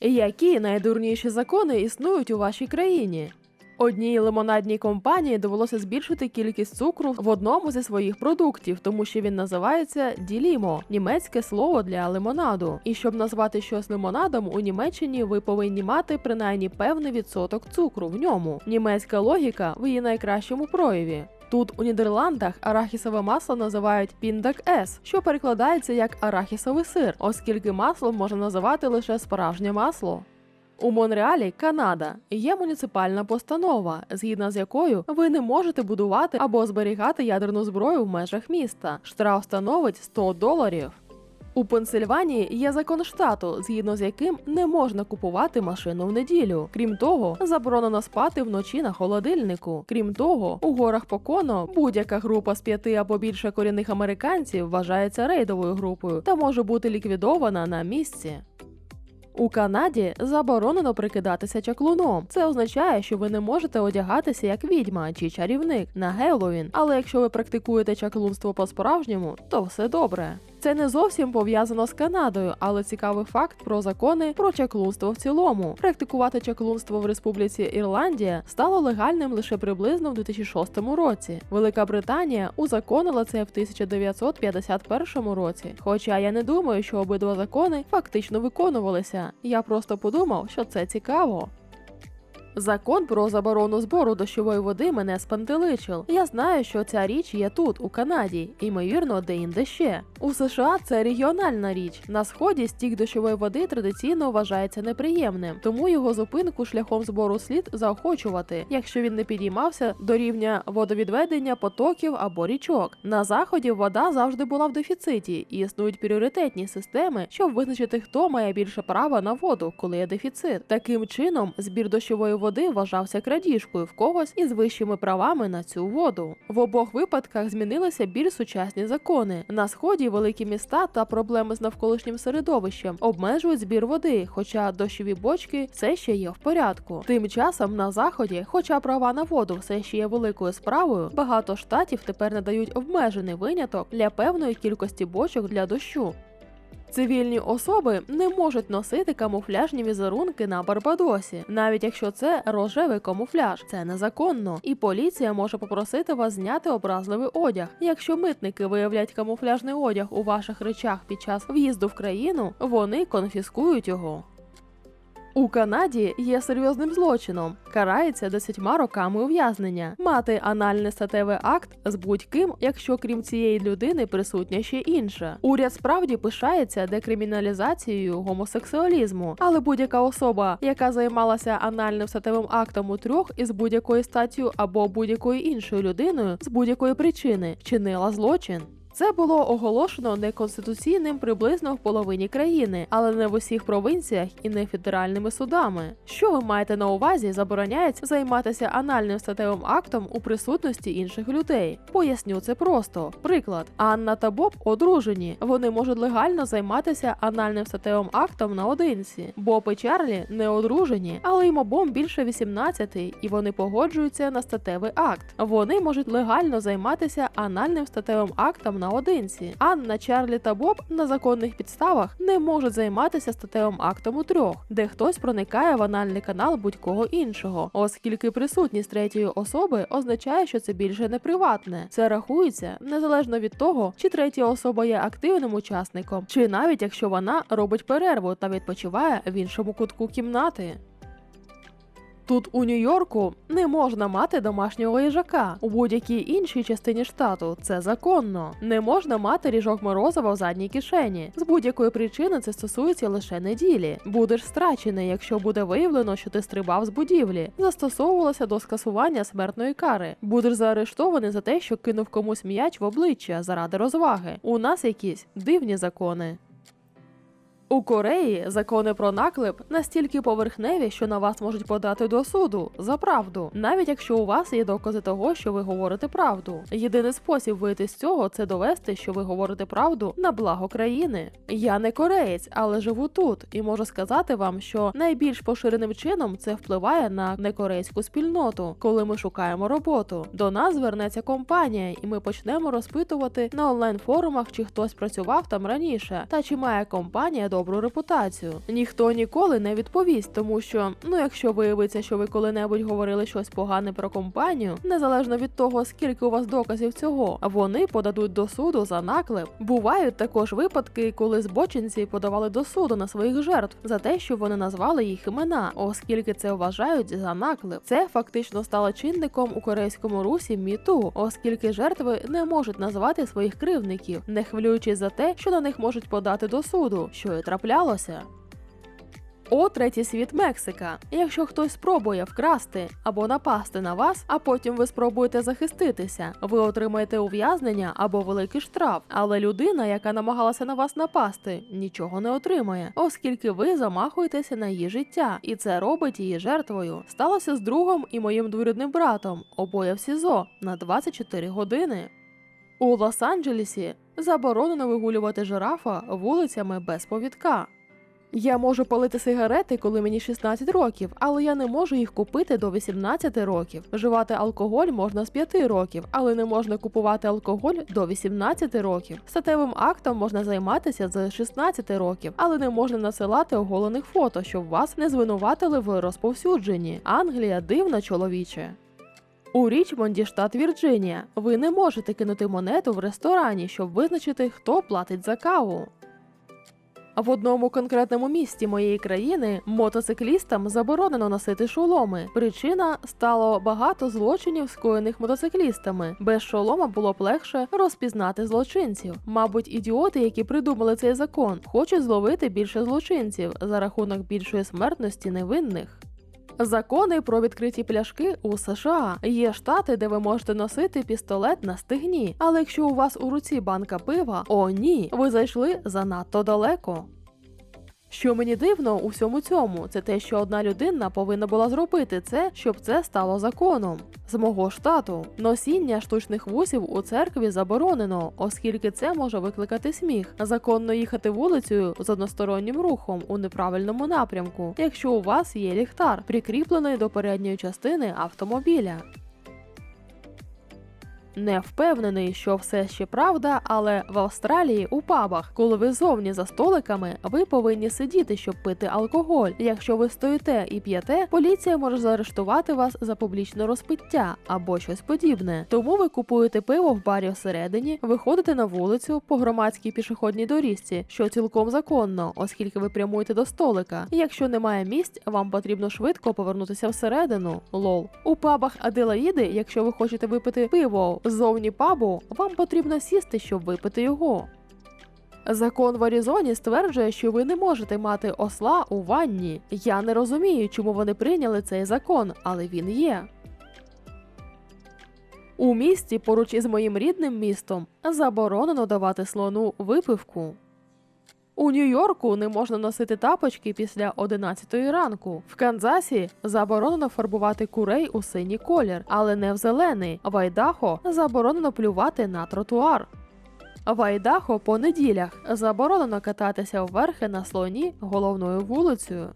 Які найдурніші закони існують у вашій країні? Одній лимонадній компанії довелося збільшити кількість цукру в одному зі своїх продуктів, тому що він називається ділімо німецьке слово для лимонаду. І щоб назвати щось лимонадом, у Німеччині ви повинні мати принаймні певний відсоток цукру в ньому. Німецька логіка в її найкращому прояві. Тут у Нідерландах арахісове масло називають піндак С, що перекладається як арахісовий сир, оскільки маслом можна називати лише справжнє масло. У Монреалі, Канада, є муніципальна постанова, згідно з якою ви не можете будувати або зберігати ядерну зброю в межах міста. Штраф становить 100 доларів. У Пенсильванії є закон штату, згідно з яким не можна купувати машину в неділю. Крім того, заборонено спати вночі на холодильнику. Крім того, у горах Поконо будь-яка група з п'яти або більше корінних американців вважається рейдовою групою та може бути ліквідована на місці. У Канаді заборонено прикидатися чаклуном. Це означає, що ви не можете одягатися як відьма чи чарівник на Геловін. Але якщо ви практикуєте чаклунство по-справжньому, то все добре. Це не зовсім пов'язано з Канадою, але цікавий факт про закони про чаклунство в цілому. Практикувати чаклунство в Республіці Ірландія стало легальним лише приблизно в 2006 році. Велика Британія узаконила це в 1951 році. Хоча я не думаю, що обидва закони фактично виконувалися. Я просто подумав, що це цікаво. Закон про заборону збору дощової води мене спантеличив. Я знаю, що ця річ є тут, у Канаді, ймовірно, де-інде ще. У США це регіональна річ. На сході стік дощової води традиційно вважається неприємним, тому його зупинку шляхом збору слід заохочувати, якщо він не підіймався до рівня водовідведення потоків або річок. На заході вода завжди була в дефіциті, і існують пріоритетні системи, щоб визначити, хто має більше права на воду, коли є дефіцит. Таким чином, збір дощової води вважався крадіжкою в когось із вищими правами на цю воду. В обох випадках змінилися більш сучасні закони. На сході великі міста та проблеми з навколишнім середовищем обмежують збір води, хоча дощові бочки все ще є в порядку. Тим часом на заході, хоча права на воду все ще є великою справою, багато штатів тепер надають обмежений виняток для певної кількості бочок для дощу. Цивільні особи не можуть носити камуфляжні візерунки на Барбадосі, навіть якщо це рожевий камуфляж, це незаконно, і поліція може попросити вас зняти образливий одяг. Якщо митники виявлять камуфляжний одяг у ваших речах під час в'їзду в країну, вони конфіскують його. У Канаді є серйозним злочином, карається 10 роками ув'язнення, мати анальний статевий акт з будь-ким, якщо крім цієї людини присутня ще інша. Уряд справді пишається декриміналізацією гомосексуалізму, але будь-яка особа, яка займалася анальним статевим актом у трьох із будь-якою статтю або будь-якою іншою людиною з будь-якої причини, вчинила злочин. Це було оголошено неконституційним приблизно в половині країни, але не в усіх провінціях і не федеральними судами. Що ви маєте на увазі, забороняється займатися анальним статевим актом у присутності інших людей? Поясню це просто. Приклад: Анна та Боб одружені. Вони можуть легально займатися анальним статевим актом наодинці. Боб і Чарлі не одружені, але їм обом більше 18, і вони погоджуються на статевий акт. Вони можуть легально займатися анальним статевим актом наодинці. Анна, Чарлі та Боб на законних підставах не можуть займатися статевим актом у трьох, де хтось проникає в анальний канал будь-кого іншого, оскільки присутність третьої особи означає, що це більше не приватне. Це рахується незалежно від того, чи третя особа є активним учасником, чи навіть якщо вона робить перерву та відпочиває в іншому кутку кімнати. Тут у Нью-Йорку не можна мати домашнього їжака. У будь-якій іншій частині штату це законно. Не можна мати ріжок морозива в задній кишені. З будь-якої причини це стосується лише неділі. Будеш страчений, якщо буде виявлено, що ти стрибав з будівлі. Застосовувалося до скасування смертної кари. Будеш заарештований за те, що кинув комусь м'яч в обличчя заради розваги. У нас якісь дивні закони. У Кореї закони про наклеп настільки поверхневі, що на вас можуть подати до суду за правду, навіть якщо у вас є докази того, що ви говорите правду. Єдиний спосіб вийти з цього це довести, що ви говорите правду на благо країни. Я не кореєць, але живу тут, і можу сказати вам, що найбільш поширеним чином це впливає на некорейську спільноту, коли ми шукаємо роботу. До нас звернеться компанія, і ми почнемо розпитувати на онлайн форумах, чи хтось працював там раніше, та чи має компанія добру репутацію. Ніхто ніколи не відповість, тому що, ну якщо виявиться, що ви коли-небудь говорили щось погане про компанію, незалежно від того, скільки у вас доказів цього, вони подадуть до суду за наклеп. Бувають також випадки, коли збочинці подавали до суду на своїх жертв за те, що вони назвали їх імена, оскільки це вважають за наклеп. Це фактично стало чинником у корейському русі міту, оскільки жертви не можуть назвати своїх кривдників, не хвилюючись за те, що на них можуть подати до суду, що і траплялося. О, третій світ Мексика. Якщо хтось спробує вкрасти або напасти на вас, а потім ви спробуєте захиститися, ви отримаєте ув'язнення або великий штраф. Але людина, яка намагалася на вас напасти, нічого не отримає, оскільки ви замахуєтеся на її життя, і це робить її жертвою. Сталося з другом і моїм двоюрідним братом, обоє в СІЗО на 24 години. У Лос-Анджелесі заборонено вигулювати жирафа вулицями без повідка. Я можу палити сигарети, коли мені 16 років, але я не можу їх купити до 18 років. Вживати алкоголь можна з 5 років, але не можна купувати алкоголь до 18 років. Статевим актом можна займатися з 16 років, але не можна насилати оголених фото, щоб вас не звинуватили в розповсюдженні. Англія дивна чоловіче. У Річмонді, штат Вірджинія, ви не можете кинути монету в ресторані, щоб визначити, хто платить за каву. В одному конкретному місті моєї країни мотоциклістам заборонено носити шоломи. Причина стало багато злочинів, скоєних мотоциклістами. Без шолома було б легше розпізнати злочинців. Мабуть, ідіоти, які придумали цей закон, хочуть зловити більше злочинців за рахунок більшої смертності невинних. Закони про відкриті пляшки у США є штати, де ви можете носити пістолет на стигні. Але якщо у вас у руці банка пива, о ні, ви зайшли занадто далеко. Що мені дивно у всьому цьому, це те, що одна людина повинна була зробити це, щоб це стало законом. З мого штату носіння штучних вусів у церкві заборонено, оскільки це може викликати сміх. Законно їхати вулицею з одностороннім рухом у неправильному напрямку, якщо у вас є ліхтар, прикріплений до передньої частини автомобіля. Не впевнений, що все ще правда, але в Австралії у пабах, коли ви зовні за столиками, ви повинні сидіти, щоб пити алкоголь. Якщо ви стоїте і п'єте, поліція може заарештувати вас за публічне розпиття або щось подібне. Тому ви купуєте пиво в барі всередині, виходите на вулицю по громадській пішохідній доріжці, що цілком законно, оскільки ви прямуєте до столика. Якщо немає місць, вам потрібно швидко повернутися всередину. Лол. У пабах Аделаїди, якщо ви хочете випити пиво ззовні пабу, вам потрібно сісти, щоб випити його. Закон в Аризоні стверджує, що ви не можете мати осла у ванні. Я не розумію, чому вони прийняли цей закон, але він є. У місті поруч із моїм рідним містом заборонено давати слону випивку. У Нью-Йорку не можна носити тапочки після 11 ранку. В Канзасі заборонено фарбувати курей у синій колір, але не в зелений. В Айдахо заборонено плювати на тротуар. В Айдахо по неділях заборонено кататися вверхи на слоні головною вулицею.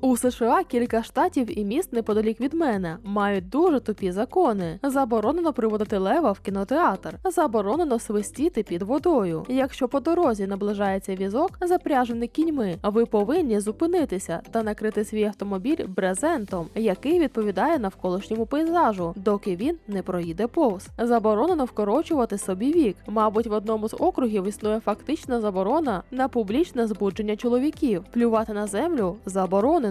У США кілька штатів і міст неподалік від мене мають дуже тупі закони. Заборонено приводити лева в кінотеатр, заборонено свистіти під водою. Якщо по дорозі наближається візок, запряжений кіньми, ви повинні зупинитися та накрити свій автомобіль брезентом, який відповідає навколишньому пейзажу, доки він не проїде повз. Заборонено вкорочувати собі вік. Мабуть, в одному з округів існує фактична заборона на публічне збудження чоловіків. Плювати на землю заборонено.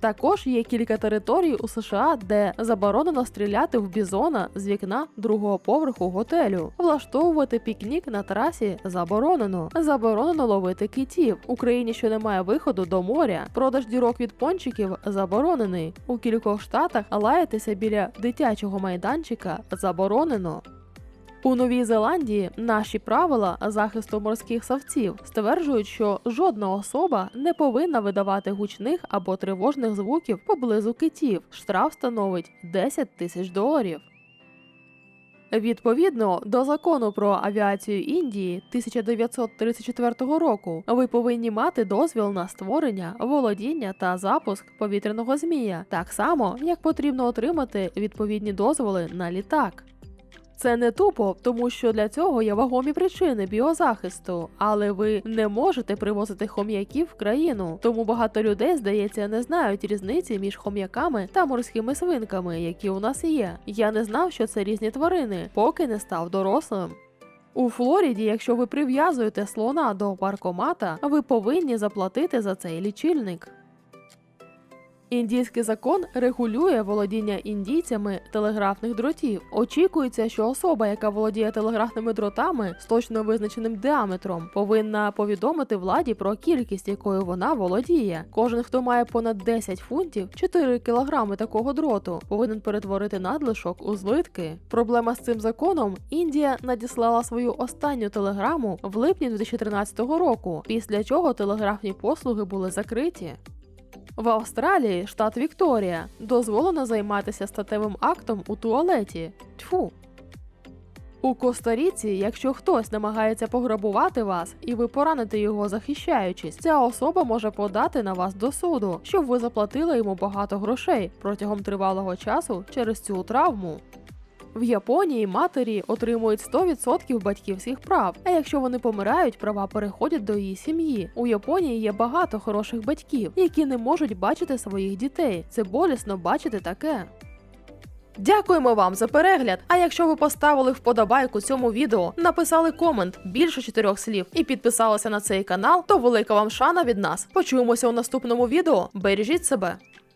Також є кілька територій у США, де заборонено стріляти в бізона з вікна другого поверху готелю. Влаштовувати пікнік на трасі заборонено. Заборонено ловити китів. В Україні, що немає виходу до моря. Продаж дірок від пончиків заборонений. У кількох штатах лаятися біля дитячого майданчика заборонено. У Новій Зеландії наші правила захисту морських савців стверджують, що жодна особа не повинна видавати гучних або тривожних звуків поблизу китів. Штраф становить 10 тисяч доларів. Відповідно до закону про авіацію Індії 1934 року, ви повинні мати дозвіл на створення, володіння та запуск повітряного змія, так само як потрібно отримати відповідні дозволи на літак. Це не тупо, тому що для цього є вагомі причини біозахисту, але ви не можете привозити хом'яків в країну. Тому багато людей, здається, не знають різниці між хом'яками та морськими свинками, які у нас є. Я не знав, що це різні тварини, поки не став дорослим. У Флориді, якщо ви прив'язуєте слона до паркомата, ви повинні заплатити за цей лічильник. Індійський закон регулює володіння індійцями телеграфних дротів. Очікується, що особа, яка володіє телеграфними дротами з точно визначеним діаметром, повинна повідомити владі про кількість, якою вона володіє. Кожен, хто має понад 10 фунтів, 4 кілограми такого дроту, повинен перетворити надлишок у злитки. Проблема з цим законом Індія надіслала свою останню телеграму в липні 2013 року, після чого телеграфні послуги були закриті. В Австралії, штат Вікторія, дозволено займатися статевим актом у туалеті. Тьфу. У Коста-Ріці, якщо хтось намагається пограбувати вас і ви пораните його захищаючись, ця особа може подати на вас до суду, щоб ви заплатили йому багато грошей протягом тривалого часу через цю травму. В Японії матері отримують 100% батьківських прав. А якщо вони помирають, права переходять до її сім'ї. У Японії є багато хороших батьків, які не можуть бачити своїх дітей. Це болісно бачити таке. Дякуємо вам за перегляд. А якщо ви поставили вподобайку цьому відео, написали комент більше чотирьох слів і підписалися на цей канал, то велика вам шана від нас. Почуємося у наступному відео. Бережіть себе.